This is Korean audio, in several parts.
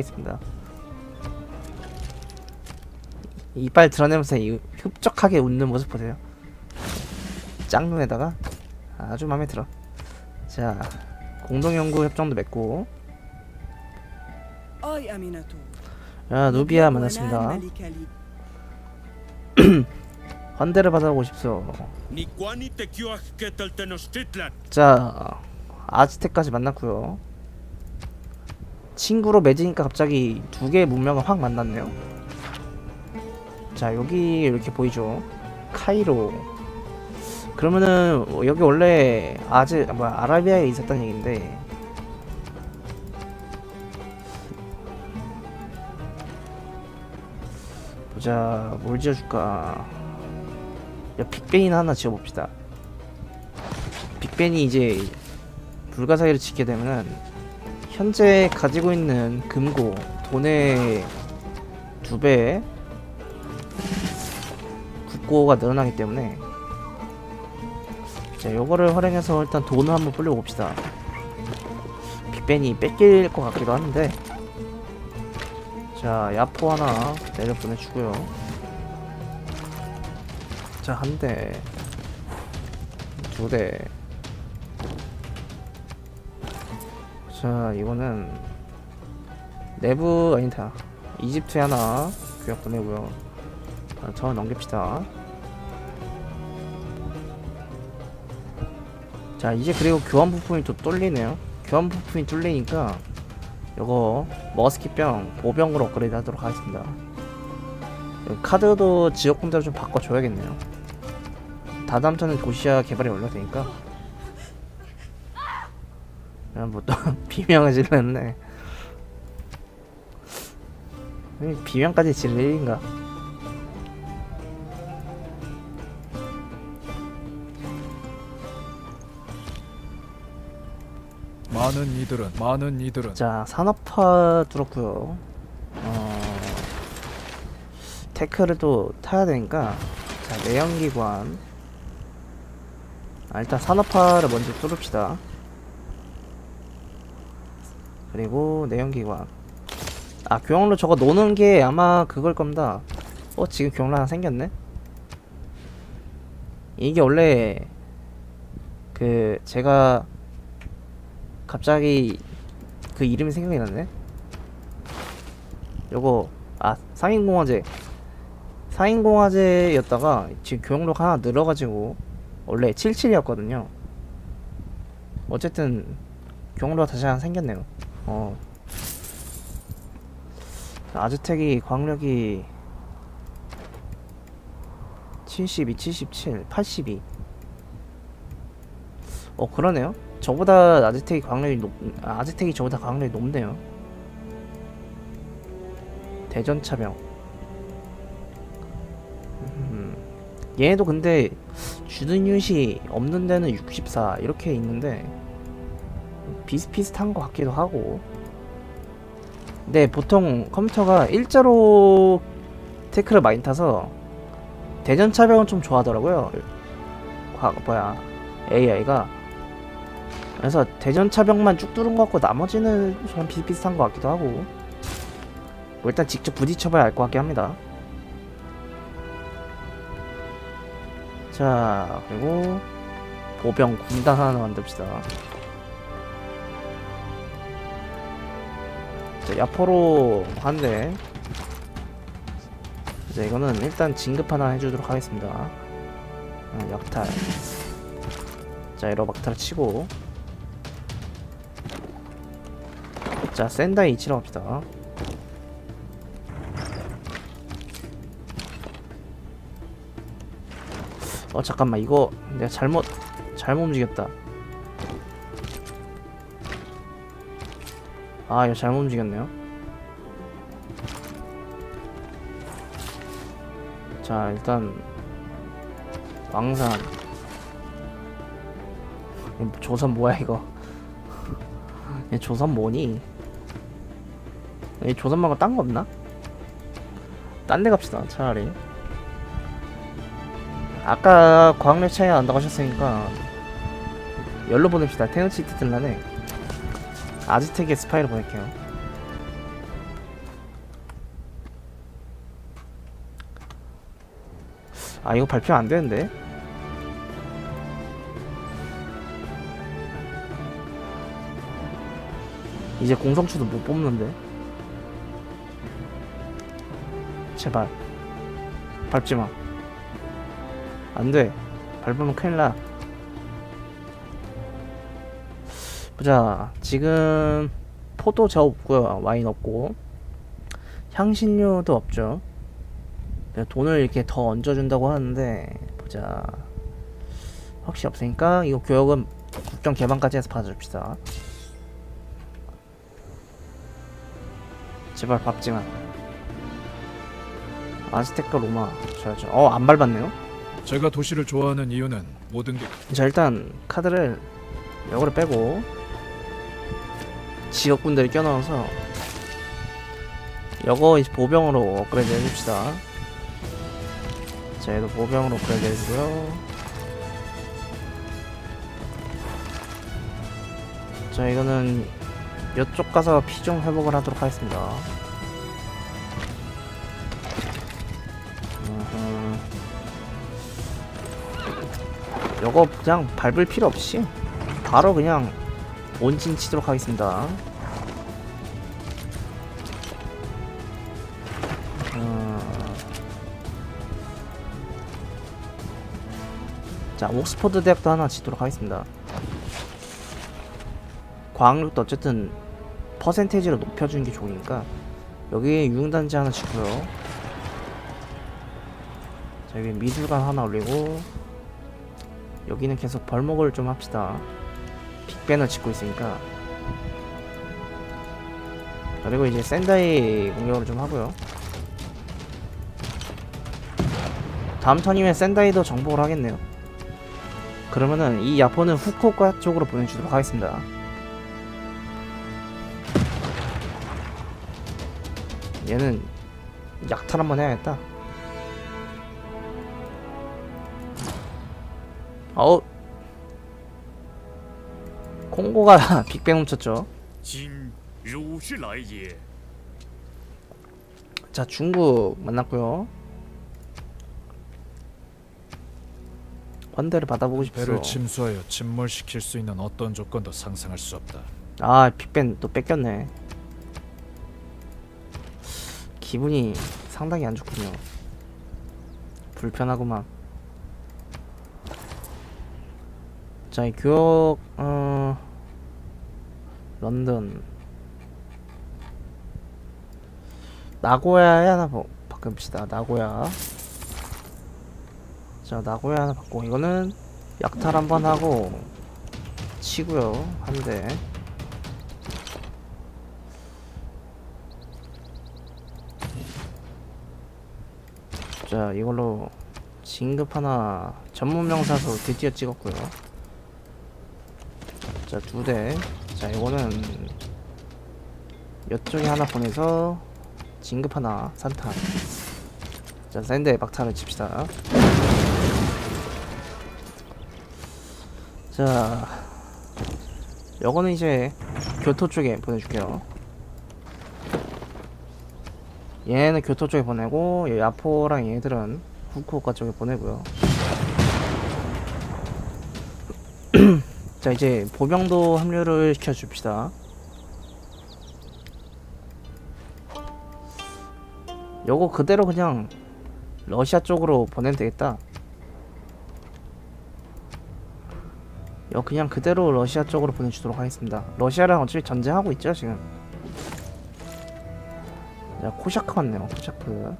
하겠습니다. 이빨 드러내면서 이 흡족하게 웃는 모습 보세요. 짝눈에다가 아주 마음에 들어. 자, 공동연구 협정도 맺고. 야, 아, 누비아 만났습니다. 환대를 받아오고 싶소. 자, 아즈텍까지 만났고요. 친구로 맺으니까 갑자기 두 개의 문명을 확 만났네요. 자, 여기 이렇게 보이죠. 카이로. 그러면은 여기 원래 아즈 뭐야 아라비아에 있었던 얘긴데 보자 뭘 지어줄까 야 빅벤이나 하나 지어봅시다 빅벤이 이제 불가사의를 짓게 되면은 현재 가지고 있는 금고 돈의 두배 국고가 늘어나기 때문에 자 요거를 활용해서 일단 돈을 한번 불려 봅시다. 빅벤이 뺏길 것 같기도 한데. 자 야포 하나 내려 보내주고요. 자 한대 두대 자 이거는 내부 아니다. 이집트에 하나 교역 보내고요. 자, 저 넘깁시다. 자 이제 그리고 교환 부품이 또 뚫리네요. 교환 부품이 뚫리니까 요거 머스킷병 보병으로 업그레이드 하도록 하겠습니다. 요 카드도 지역 공대로 좀 바꿔줘야겠네요. 다다음턴은 도시아 개발이 올려도 되니까 뭐또 비명을 질렀네. 이 비명까지 지를 일인가? 많은 이들은 많은 이들은. 자 산업화 뚫었고요. 어 테크를 또 타야 되니까 자 내연기관. 아, 일단 산업화를 먼저 뚫읍시다 그리고 내연기관 아 교역로 저거 노는 게 아마 그걸 겁니다 어 지금 교역로 하나 생겼네 이게 원래 그 제가 갑자기 그 이름이 생각이 났네. 요거 아 상인공화제 상인공화제였다가 지금 교역로가 하나 늘어가지고 원래 77이었거든요. 어쨌든 교역로가 다시 하나 생겼네요. 어 아즈텍이 광력이 72, 77, 82. 어 그러네요. 저보다 아즈텍이 광력이 높 아, 아즈텍이 저보다 광력이 높네요. 대전 차병. 음, 얘도 근데 주둔 유닛이 없는 데는 64 이렇게 있는데 비슷비슷한 것 같기도 하고. 근데 보통 컴퓨터가 일자로 테크를 많이 타서 대전 차병은 좀 좋아하더라고요. 과, 뭐야 AI가. 그래서 대전 차벽만 쭉 뚫은 것 같고 나머지는 좀 비슷비슷한 것 같기도 하고 뭐 일단 직접 부딪혀봐야 알 것 같긴 합니다 자 그리고 보병 군단 하나 만듭시다 자 야포로 한대 자 이거는 일단 진급 하나 해주도록 하겠습니다. 어, 약탈. 자 이러 막탈 치고. 자 센다이 이치로 갑시다. 어 잠깐만. 이거 내가 잘못 잘못 움직였다 아 이거 잘못 움직였네요. 자 일단 왕산. 조선 뭐야 이거? 얘 조선 뭐니? 이 조선 말고 딴 거 없나? 딴 데 갑시다 차라리. 아까 차이가 난다고 하셨으니까 열로 보냅시다. 테너시티 틀란에 아즈텍에 스파이를 보낼게요. 아 이거 발표 안 되는데? 이제 공성추도 못 뽑는데? 제발. 밟지마. 안돼. 밟으면 큰일나. 보자 지금 포도 저 없고요. 와인 없고. 향신료도 없죠. 돈을 이렇게 더 얹어준다고 하는데 보자. 확실히 없으니까 이거 교역은 국정 개방까지 해서 받아줍시다. 제발 밟지마. 아즈테카 로마 줘야죠. 어안 밟았네요? 제가 도시를 좋아하는 이유는 모든 게 자 일단 카드를 역으로 빼고 지역군들을 껴넣어서 여거 이제 보병으로 업그레이드 해줍시다. 자 얘도 보병으로 업그레이드 해주고요. 자 이거는 이쪽 가서 피 좀 회복을 하도록 하겠습니다. 요거 그냥 밟을 필요 없이 바로 그냥 온진 치도록 하겠습니다. 어... 자, 옥스퍼드 대학도 하나 치도록 하겠습니다. 과학력도 어쨌든 퍼센테이지로 높여주는 게 좋으니까 여기 유흥단지 하나 짓고요. 자, 여기 미술관 하나 올리고 여기는 계속 벌목을 좀 합시다. 빅밴을 짓고 있으니까. 그리고 이제 샌다이 공격을 좀 하고요. 다음 턴이면 샌다이도 정복을 하겠네요. 그러면은 이 야포는 후쿠오카 쪽으로 보내주도록 하겠습니다. 얘는 약탈 한번 해야겠다. 어우 콩고가 빅뱅 훔쳤죠. 자 중국 만났고요. 환대를 받아보고 싶어. 배를 침수하여 침몰시킬 수 있는 어떤 조건도 상상할 수 없다. 아 빅뱅 또 뺏겼네. 기분이 상당히 안 좋군요. 불편하구만. 자, 이 교육 어, 런던. 나고야에 하나 바, 바꿔봅시다. 나고야. 자 나고야 하나 바꾸고 이거는 약탈 한번 하고 치고요 한대. 자 이걸로 진급 하나 전문 명사서 드디어 찍었고요. 자 두대 자 이거는 이쪽에 하나 보내서 진급 하나 산탄 자 샌드에 막탄을 칩시다. 자 요거는 이제 교토 쪽에 보내줄게요. 얘는 교토 쪽에 보내고 이 야포랑 얘들은 후쿠오카 쪽에 보내고요 자 이제 보병도 합류를 시켜줍시다. 요거 그대로 그냥 러시아 쪽으로 보내면 되겠다. 요 그냥 그대로 러시아 쪽으로 보내주도록 하겠습니다. 러시아랑 어차피 전쟁하고 있죠 지금. 자 코샤크 왔네요 코샤크.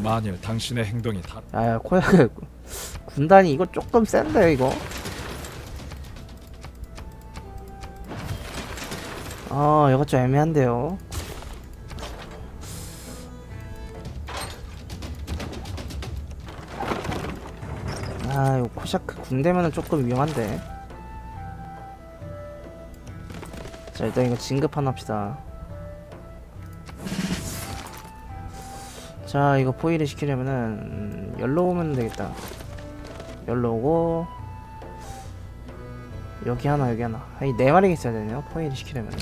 만일 당신의 행동이 다 아 코샤크 군단이 이거 조금 센데 이거 아 이거 좀 애매한데요. 아 이거 코샤크 군대면은 조금 위험한데. 자 일단 이거 진급 하나 합시다. 자 이거 포일을 시키려면은 음, 열로 오면 되겠다. 열로 오고 여기 하나 여기 하나. 아니 네 마리가 있어야 되네요 포획를 시키려면.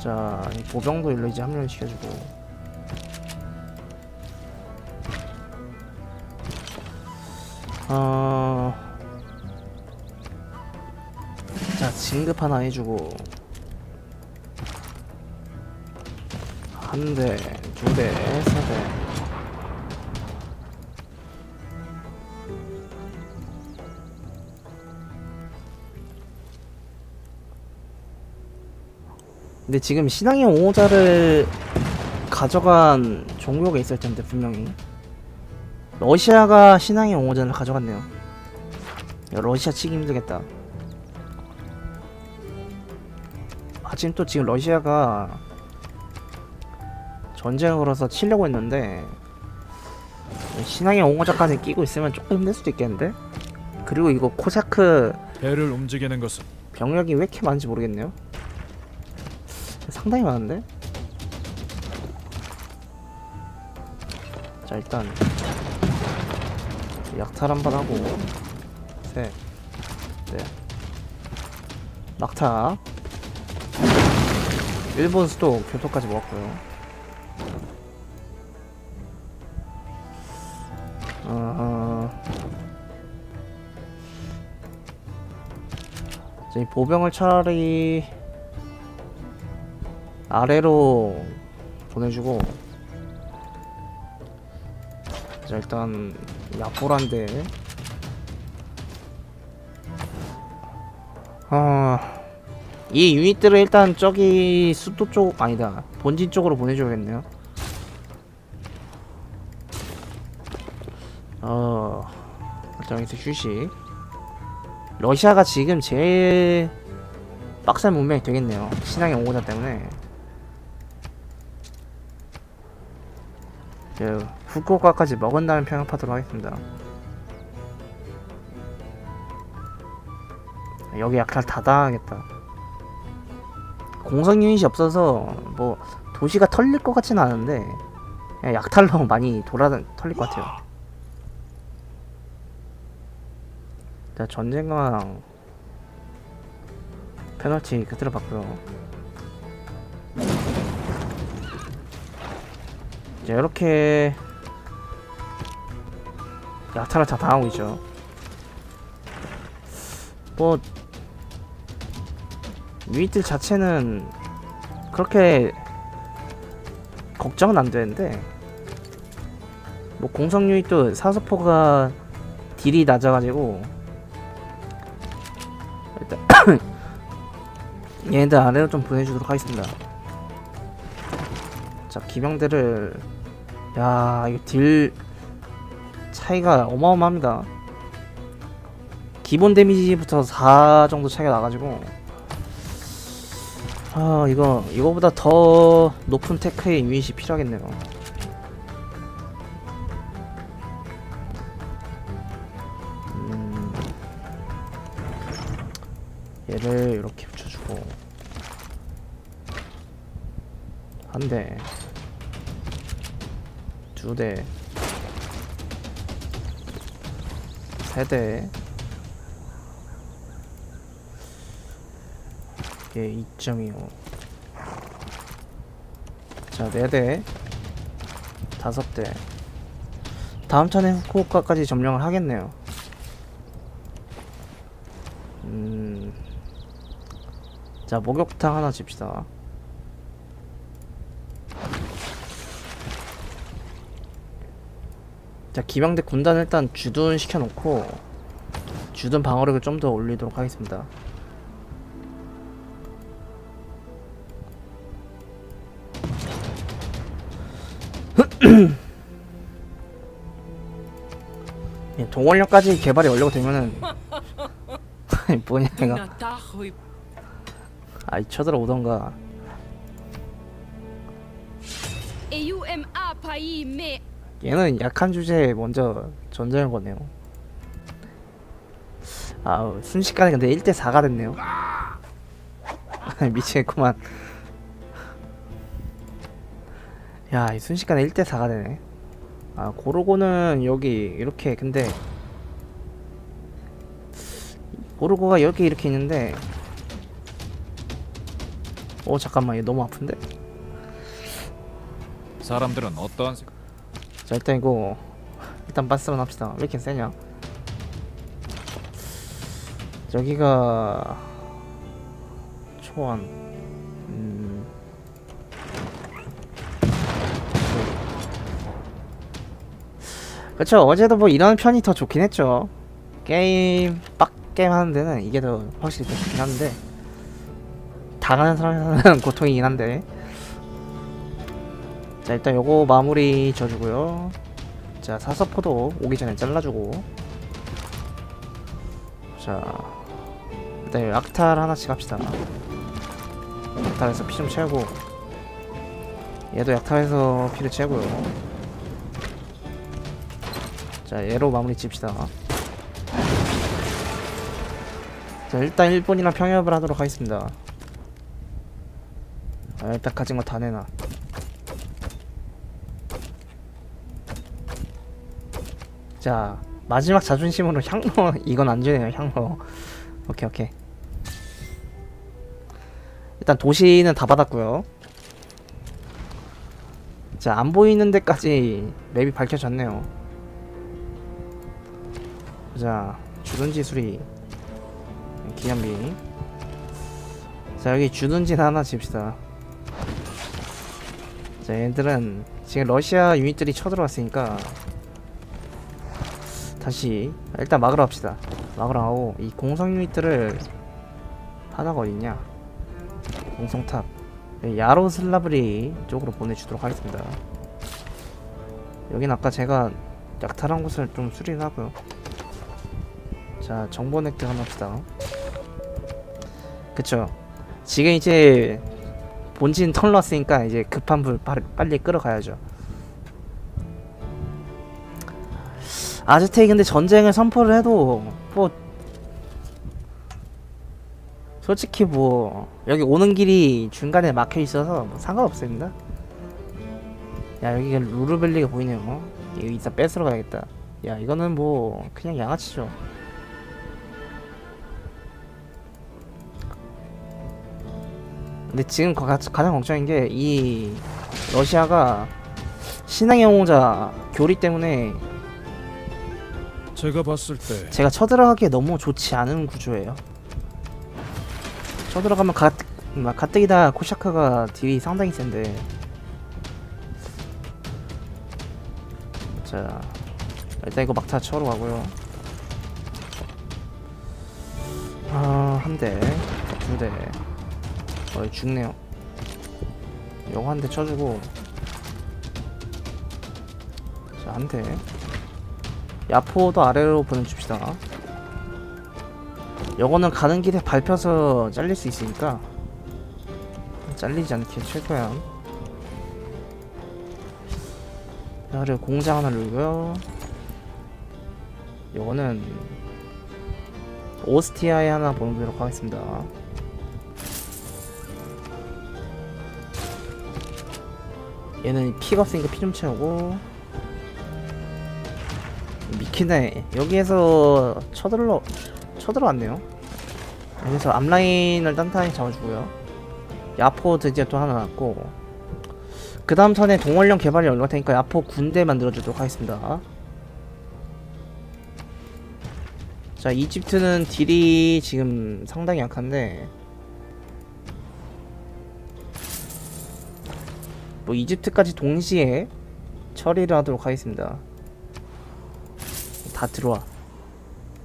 자 보병도 일로 이제 합류를 시켜주고. 어... 자 진급 하나 해주고. 한대두대세대. 근데 지금 신앙의 옹호자를 가져간 종교가 있을 텐데 분명히 러시아가 신앙의 옹호자를 가져갔네요. 야, 러시아 치기 힘들겠다. 마침 또 지금 러시아가 전쟁을 걸어서 치려고 했는데 신앙의 옹호자까지 끼고 있으면 조금 힘들 수도 있겠는데? 그리고 이거 코자크 배를 움직이는 것은 병력이 왜 이렇게 많은지 모르겠네요. 상당히 많은데? 자 일단 약탈 한 번 하고 셋, 넷, 낙타 일본 수도 교토까지 먹었고요. 어... 자, 이 보병을 차라리 아래로 보내주고 자 일단 약보란데. 아이 유닛들을 일단 저기 수도 쪽 아니다. 본진 쪽으로 보내줘야겠네요. 어 일단 여기서 휴식. 러시아가 지금 제일 빡센 문명이 되겠네요. 신앙의 옹호자 때문에 후쿠오카까지 먹은 다음에 평양파도록 하겠습니다. 여기 약탈 다 당하겠다. 공성 유닛이 없어서 뭐 도시가 털릴 것 같지는 않은데 그냥 약탈로 많이 돌아 털릴 것 같아요. 자 전쟁강 페널티 그대로 받고요. 자 이렇게 약탈을 다 당하고 있죠. 뭐 유닛들 자체는 그렇게 걱정은 안 되는데 뭐 공성 유닛도 사소포가 딜이 낮아가지고 일단 얘네들 아래로 좀 보내주도록 하겠습니다. 자 기병대를 야 이거 딜 차이가 어마어마합니다. 기본 데미지부터 4 정도 차이가 나가지고. 아 이거 이거보다 더 높은 테크의 유닛이 필요하겠네요. 음, 얘를 이렇게 붙여주고. 한대 두 대, 세 대, 이게 2.25. 자, 네 대, 다섯 대. 다음 턴에 후쿠오카까지 점령을 하겠네요. 음, 자, 목욕탕 하나 집시다. 자 기병대 군단 일단 주둔 시켜놓고 주둔 방어력을 좀 더 올리도록 하겠습니다. 예, 동원력까지 개발이 완료가 되면은 아니 뭐냐 이거 아이 쳐들어오던가 얘는 약한 주제에 먼저 전쟁을 거네요. 아 순식간에 근데 1대 4가 됐네요. 미치겠구만. 야, 이 순식간에 1대 4가 되네. 아, 고르고는 여기 이렇게 근데 고르고가 여기 이렇게 있는데 오 잠깐만 이거 너무 아픈데? 사람들은 어떠한 생... 자 일단 이거 일단 바스런 합시다. 왜 이렇게 세냐? 여기가 초원 음. 그쵸. 어제도 뭐 이런 편이 더 좋긴 했죠. 게임 빡게임 하는 데는 이게 더 확실히 더 좋긴 한데. 당하는 사람은 고통이긴 한데 자 일단 요거 마무리 져주고요. 자 사서포도 오기 전에 잘라주고. 자 일단 약탈 하나씩 합시다. 약탈해서 피 좀 채우고. 얘도 약탈해서 피를 채우고요. 자 얘로 마무리 칩시다. 자 일단 일본이랑 평협을 하도록 하겠습니다. 아, 일단 가진 거 다 내놔 자 마지막 자존심으로 향로. 이건 안 주네요 향로. 오케이 오케이. 일단 도시는 다 받았고요. 자 안 보이는 데까지 맵이 밝혀졌네요. 자 주둔지 수리 기념비. 자 여기 주둔지 하나 집시다. 자 얘들은 지금 러시아 유닛들이 쳐들어왔으니까 다시 일단 막으러 합시다. 막으러 하고 이 공성 유닛들을 하나가 어딨냐? 공성탑. 네, 야로슬라브리 쪽으로 보내주도록 하겠습니다. 여긴 아까 제가 약탈한 곳을 좀 수리를 하고요. 자 정보 획득 한번 합시다. 그쵸. 지금 이제 본진 턴 났으니까 이제 급한 불 빨리 끌어가야죠 아즈텍이 근데 전쟁을 선포를 해도 뭐 솔직히 뭐 여기 오는 길이 중간에 막혀 있어서 뭐 상관없습니다. 야 여기가 루르벨리가 보이네요. 어? 이거 이따 뺏으러 가야겠다. 야 이거는 뭐 그냥 양아치죠. 근데 지금 가, 가장 걱정인 게 이 러시아가 신앙의 영웅자 교리 때문에 제가 봤을 때 제가 쳐들어가기에 너무 좋지 않은 구조예요. 쳐들어가면 가, 막 가뜩이다 코샤카가 딜이 상당히 센데. 자, 일단 이거 막타 쳐러 가고요. 아, 한 대, 두 대. 어, 죽네요. 요거 한 대 쳐주고. 자, 한 대. 야포도 아래로 보내줍시다. 요거는 가는 길에 밟혀서 잘릴 수 있으니까 잘리지 않게 최소한 그리고 공장 하나 누르고요. 요거는 오스티아에 하나 보내도록 하겠습니다. 얘는 피가 없으니까 피 좀 채우고 미키네. 여기에서 쳐들러 쳐들어왔네요. 여기서 앞라인을 단단히 잡아주고요. 야포 드디어 또 하나 났고. 그 다음 턴에 동원령 개발이 올라갈 테니까 야포 군대 만들어주도록 하겠습니다. 자 이집트는 딜이 지금 상당히 약한데. 뭐 이집트까지 동시에 처리를 하도록 하겠습니다 다 들어와.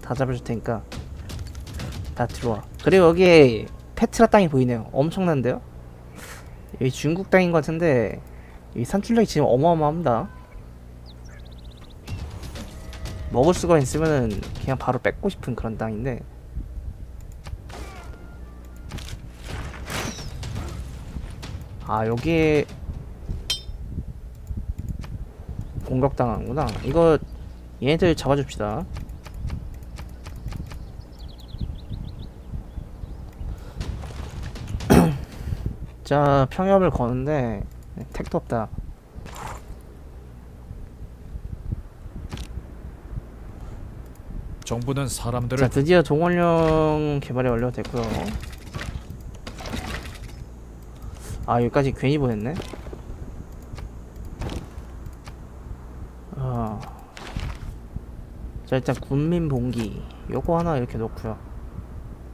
다 잡아줄 테니까. 다 들어와. 그리고 여기에 페트라 땅이 보이네요. 엄청난데요? 여기 중국 땅인 것 같은데 이 산출력이 지금 어마어마합니다. 먹을 수가 있으면은 그냥 바로 뺏고 싶은 그런 땅인데. 아 여기에 공격당하는구나. 이거 얘네들 잡아줍시다. 자 평협을 거는데 택도 없다. 정부는 자 사람들을 드디어 동원령 개발이 완료됐고요. 아 여기까지 괜히 보냈네 자 일단 군민 봉기 요거 하나 이렇게 놓고요.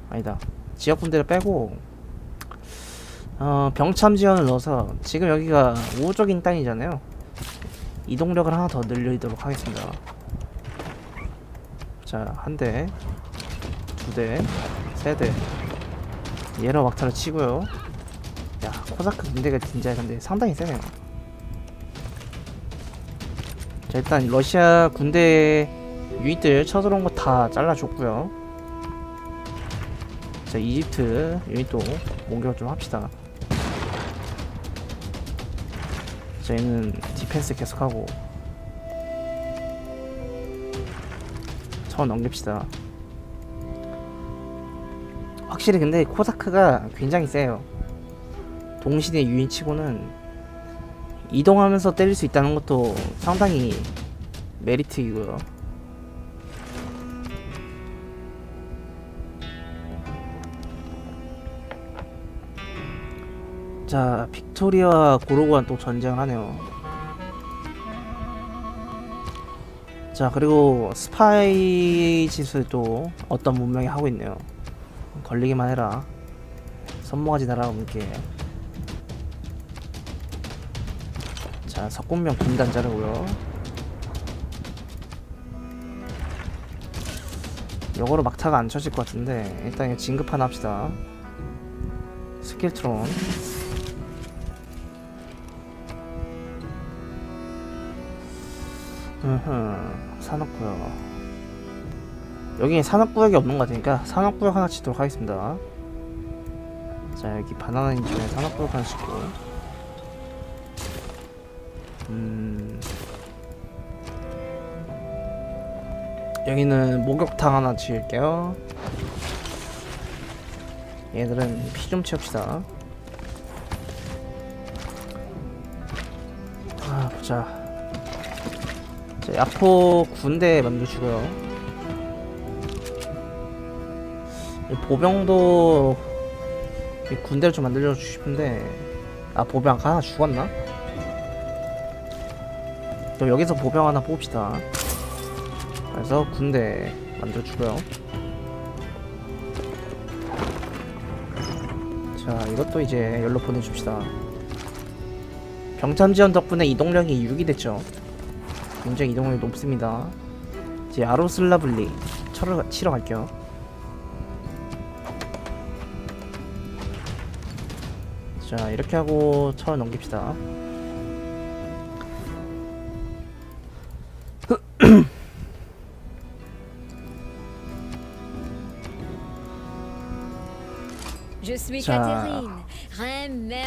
아니다. 지역 군대를 빼고 어 병참 지원을 넣어서 지금 여기가 우호적인 땅이잖아요. 이동력을 하나 더 늘리도록 하겠습니다. 자 한대 두대 세대. 얘로 막타를 치고요. 야 코사크 군대가 진짜 근데 상당히 세네요. 자 일단 러시아 군대 유닛들 쳐들어온 거 다 잘라줬고요. 자 이집트 유닛도 공격을 좀 합시다. 저희는 디펜스 계속하고 쳐 넘깁시다. 확실히 근데 코사크가 굉장히 세요. 동시대 유인치고는 이동하면서 때릴 수 있다는 것도 상당히 메리트이고요 자 빅토리아와 고로고한 또 전쟁을 하네요. 자 그리고 스파이 또 어떤 문명이 하고 있네요. 걸리기만 해라. 선모가지 날아가볼게. 자 석군명 군단 자르고요. 요거로 막타가 안 쳐질 것 같은데 일단 진급 하나 합시다. 스킬트론 산업구역. 여기 산업구역이 없는 것 같으니까 산업구역 하나 짓도록 하겠습니다. 자 여기 바나나님 중에 산업구역 하나 짓고. 음. 여기는 목욕탕 하나 지을게요. 얘들은 피 좀 채웁시다. 아 보자 자, 야포 군대. 이 보병도 이 군대를 좀 만들어주고 싶은데 아 보병 하나 죽었나? 또 여기서 보병 하나 뽑읍시다. 그래서 군대 만들어 주고요. 자 이것도 이제 열로 보내줍시다. 병참 지원 덕분에 이동력이 6이 됐죠. 굉장히 이동력이 높습니다. 이제 아로슬라블리 쳐러, 치러 갈게요. 자 이렇게 하고 쳐 넘깁시다. 자,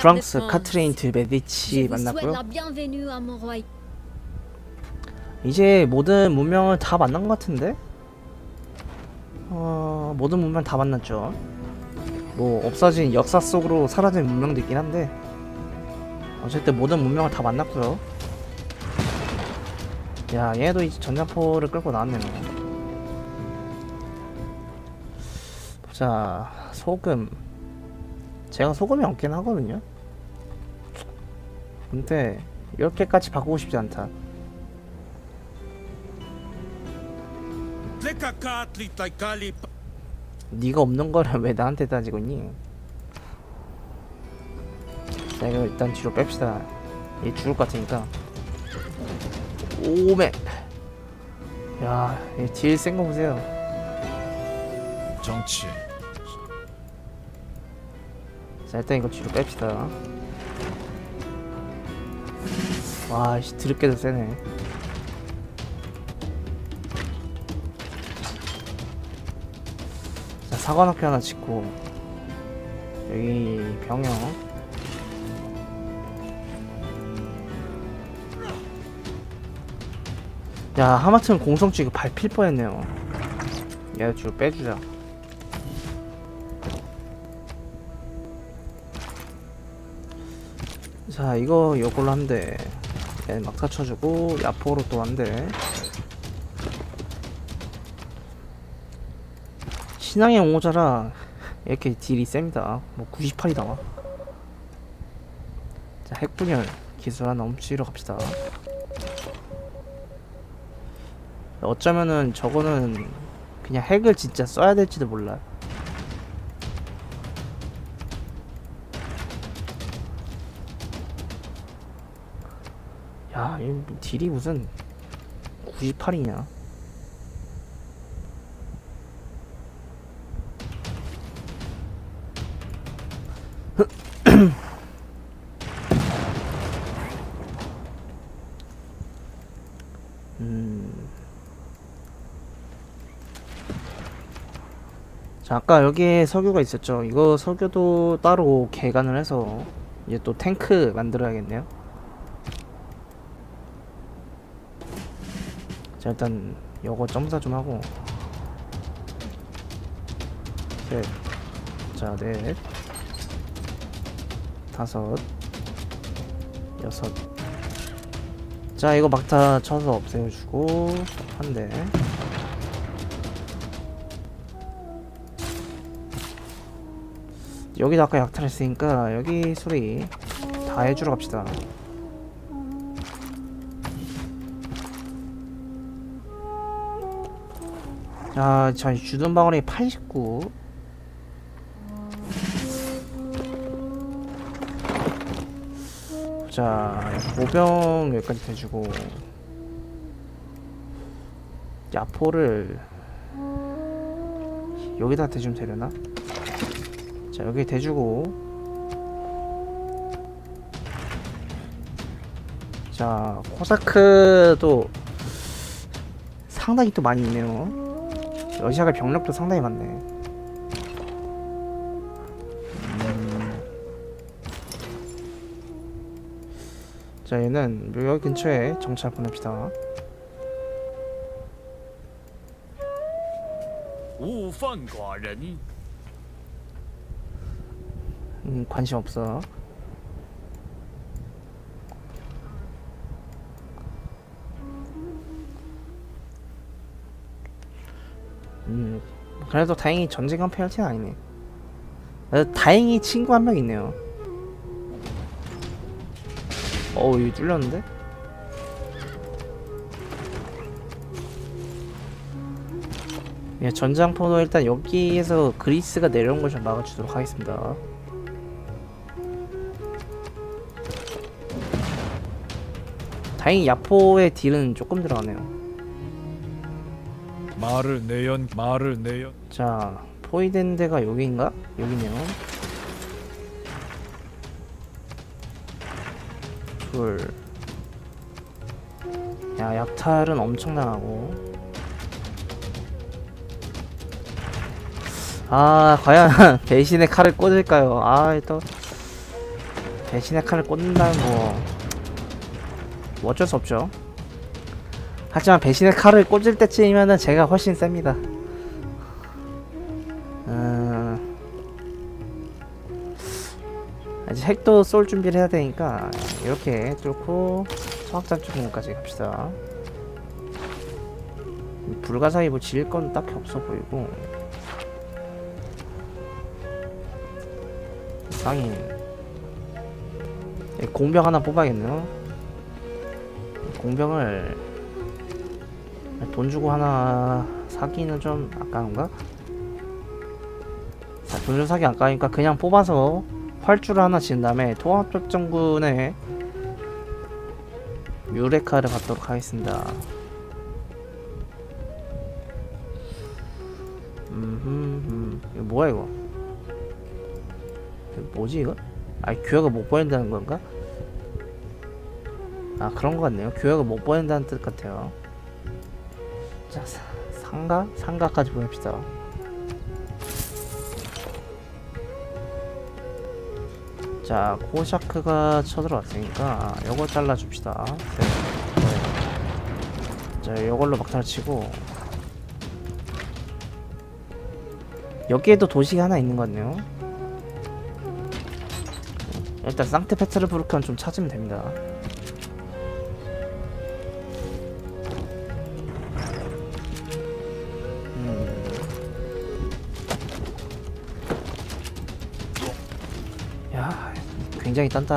프랑스 France. 카트레인트 메디치 만났고요. 이제 모든 문명을 다 만난 것 같은데? 어, 모든 문명 다 만났죠. 뭐 없어진 역사 속으로 사라진 문명도 있긴 한데 어쨌든 모든 문명을 다 만났고요. 야, 얘도 이제 전자포를 끌고 나왔네. 뭐. 보자, 소금. 제가 소금이 없긴 하거든요. 근데 이렇게까지 바꾸고 싶지 않다. Taikali 네가 없는 거를 왜 나한테 따지고 있니? 자 이거 일단 뒤로 뺍시다. 얘 죽을 것 같으니까. 오메! 야얘 딜 센 거 보세요. 정치. 자 일단 이거 뒤로 뺍시다. 와씨 드럽게도 세네 사관학교 하나 짓고 여기 병영. 야 하마터면 공성주 이거 밟힐 뻔했네요. 얘 뒤로 빼주자. 자 이거 이걸로 한대. 얘 막타 쳐주고 야포로 또 한대 신앙의 옹호자라 이렇게 딜이 셉니다. 뭐 98이 나와. 자 핵분열 기술 하나 엄치러 갑시다. 어쩌면은 저거는 그냥 핵을 진짜 써야 될지도 몰라. 야, 이 딜이 무슨 98이냐? 음. 자, 아까 여기에 석유가 있었죠. 이거 석유도 따로 개간을 해서 이제 또 탱크 만들어야겠네요. 자, 일단 요거 점사 좀 하고 셋, 자, 넷, 다섯, 여섯. 자, 이거 막타 쳐서 없애주고 한 대. 여기도 아까 약탈했으니까 여기 소리 다 해주러 갑시다. 자, 자 주둔 방어力 89. 자, 보병 여기까지 대주고. 야포를 여기다 대주면 되려나? 자 여기 대주고. 자 코사크도 상당히 또 많이 있네요. 러시아가 병력도 상당히 많네 자 얘는 묘역 근처에 정찰 보냅시다. 음 관심 없어. 음 그래도 다행히 전쟁한 페어티는 아니네. 다행히 친구 한 명 있네요. 어우 이거 뚫렸는데? 예, 전장포도 일단 여기에서 그리스가 내려온 걸 좀 막아주도록 하겠습니다 다행히 야포의 딜은 조금 들어가네요 말을 내연 말을 내연 자 포위된 데가 여기인가? 여기네요 둘 야 약탈은 엄청 나가고. 아 과연 배신의 칼을 꽂을까요? 아 또. 배신의 칼을 꽂는다는 뭐, 뭐 어쩔 수 없죠. 하지만 배신의 칼을 꽂을 때쯤이면은 제가 훨씬 셉니다 핵도 쏠 준비를 해야 되니까 이렇게 뚫고 소확장 쪽까지 갑시다. 불가사의 뭐 지을 건 딱히 없어 보이고 상인 예, 공병 하나 뽑아야겠네요. 공병을 돈 주고 하나 사기는 좀 아까운가? 자, 돈좀 사기 아까우니까 그냥 뽑아서 활주를 하나 지은 다음에 통합작전군에 유레카를 갖도록 하겠습니다. 음, 이거 뭐야 이거? 뭐지 이거? 아, 교역을 못 보낸다는 건가? 아 그런 것 같네요. 교역을 못 보낸다는 뜻 같아요. 자, 사, 상가? 상가까지 보냅시다. 자, 코샤크가 쳐들어왔으니까 요거 잘라줍시다. 네. 네. 자, 요걸로 막타를 치고 여기에도 도시가 하나 있는 것 같네요. 일단 상트페테르부르크는 좀 찾으면 됩니다. 굉장히 단단.